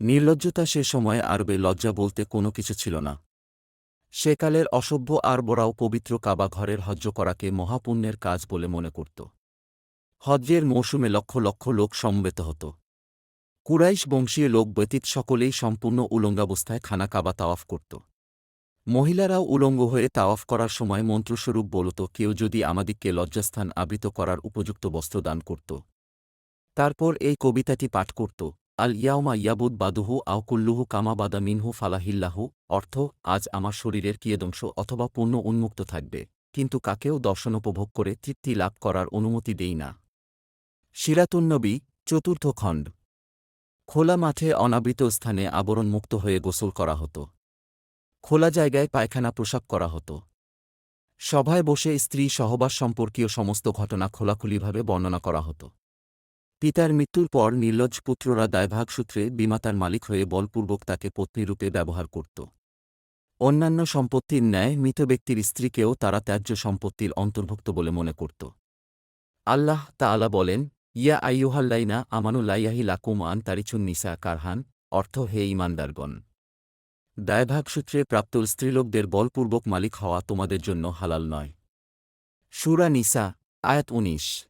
নির্লজ্জতা সে সময়ে আরবে লজ্জা বলতে কোনো কিছু ছিল না। সেকালের অসভ্য আরবরাও পবিত্র কাবা ঘরের হজ্জ করাকে মহাপুণ্যের কাজ বলে মনে করত। হজ্জের মৌসুমে লক্ষ লক্ষ লোক সমবেত হতো। কুরাইশ বংশীয় লোক ব্যতীত সকলেই সম্পূর্ণ উলঙ্গাবস্থায় খানা কাবা তাওয়াফ করত। মহিলারাও উলঙ্গ হয়ে তাওয়াফ করার সময় মন্ত্রস্বরূপ বলত, কেউ যদি আমাদিগকে লজ্জাস্থান আবৃত করার উপযুক্ত বস্ত্র দান করত। তারপর এই কবিতাটি পাঠ করত। আল ইয়াউমা ইয়াবুদ বাদুহু আউকুল্লুহু কামাবাদা মিনহু ফালাহিল্লাহু, অর্থ, আজ আমার শরীরের কিয়দংশ অথবা পূর্ণ উন্মুক্ত থাকবে, কিন্তু কাকেও দর্শন উপভোগ করে তৃপ্তি লাভ করার অনুমতি দেই না। সিরাতুন্নবী চতুর্থ খণ্ড। খোলা মাঠে অনাবৃত স্থানে আবরণমুক্ত হয়ে গোসল করা হতো। খোলা জায়গায় পায়খানা প্রসাব করা হতো। সভায় বসে স্ত্রী সহবাস সম্পর্কীয় সমস্ত ঘটনা খোলাখুলিভাবে বর্ণনা করা হতো। পিতার মৃত্যুর পর নির্লজ্জ পুত্ররা দায়ভাগ সূত্রে বিমাতার মালিক হয়ে বলপূর্বক তাকে পত্নীরূপে ব্যবহার করত। অন্যান্য সম্পত্তির ন্যায় মৃত ব্যক্তির স্ত্রীকেও তারা ত্যায্য সম্পত্তির অন্তর্ভুক্ত বলে মনে করত। আল্লাহ তাআলা বলেন, ইয়া আইয়ুহাল্লাইনা আমানু লাইয়াহি লাকুম আন তারিচুন নিসা কারহান অর্থ হে ইমানদারগণ দায়ভাগ সূত্রে প্রাপ্ত স্ত্রীলোকদের বলপূর্বক মালিক হওয়া তোমাদের জন্য হালাল নয়। সুরা নিসা, আয়াত উনিশ।